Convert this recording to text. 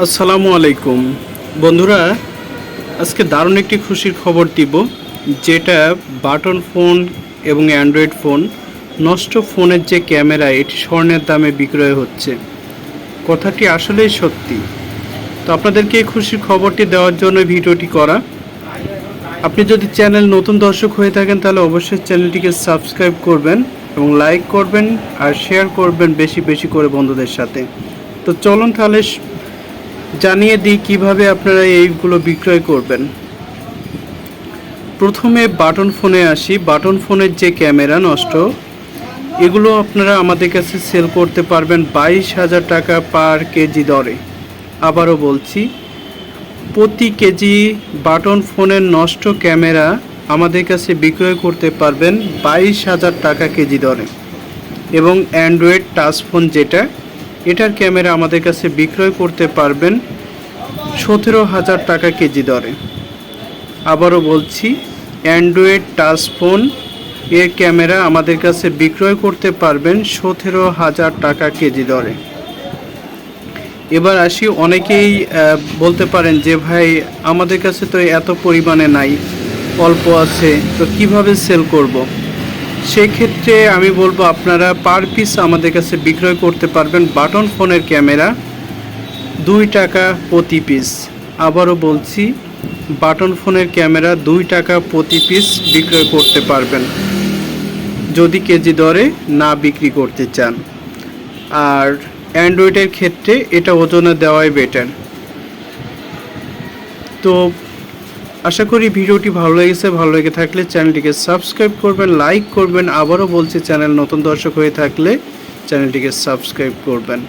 আসসালামু আলাইকুম। বন্ধুরা, আজকে দারুণ একটি খুশির খবর দিব, যেটা বাটন ফোন এবং অ্যান্ড্রয়েড ফোন নষ্ট ফোনের যে ক্যামেরা, এটি স্বর্ণের দামে বিক্রয় হচ্ছে। কথাটি আসলেই সত্যি। তো আপনাদেরকে এই খুশির খবরটি দেওয়ার জন্য ভিডিওটি করা। আপনি যদি চ্যানেল নতুন দর্শক হয়ে থাকেন, তাহলে অবশ্যই চ্যানেলটিকে সাবস্ক্রাইব করবেন এবং লাইক করবেন আর শেয়ার করবেন বেশি বেশি করে বন্ধুদের সাথে। তো চলুন তাহলে জানিয়ে দিই কীভাবে আপনারা এইগুলো বিক্রয় করবেন। প্রথমে বাটন ফোনে আসি। বাটন ফোনের যে ক্যামেরা নষ্ট, এগুলো আপনারা আমাদের কাছে সেল করতে পারবেন বাইশ হাজার টাকা পার কেজি দরে। আবারও বলছি, প্রতি কেজি বাটন ফোনের নষ্ট ক্যামেরা আমাদের কাছে বিক্রয় করতে পারবেন বাইশ হাজার টাকা কেজি দরে। এবং অ্যান্ড্রয়েড টাচ ফোন যেটা এটার ক্যামেরা আমাদের কাছে বিক্রয় করতে পারবেন সতেরো হাজার টাকা কেজি দরে আবারও বলছি অ্যান্ড্রয়েড টাচ ফোন এর ক্যামেরা আমাদের কাছে বিক্রয় করতে পারবেন সতেরো হাজার টাকা কেজি দরে এবার আসি, অনেকেই বলতে পারেন যে, ভাই, আমাদের কাছে তো এত পরিমাণে নাই, অল্প আছে, তো কীভাবে সেল করব। সেক্ষেত্রে আমি বলব আপনারা পার পিস আমাদের কাছে বিক্রয় করতে পারবেন বাটন ফোনের ক্যামেরা, দুই টাকা প্রতি পিস আবারও বলছি, বাটন ফোনের ক্যামেরা, দুই টাকা প্রতি পিস বিক্রয় করতে পারবেন। যদি কেজি দরে না বিক্রি করতে চান। আর অ্যান্ড্রয়েডের ক্ষেত্রে এটা ওজনে দেওয়াই বেটার তো আশা করি ভিডিওটি ভালো লেগেছে, ভালো লেগে থাকলে চ্যানেলটিকে সাবস্ক্রাইব করবেন, লাইক করবেন, আবারও বলছি চ্যানেল নতুন দর্শক হয়ে থাকলে চ্যানেলটিকে সাবস্ক্রাইব করবেন।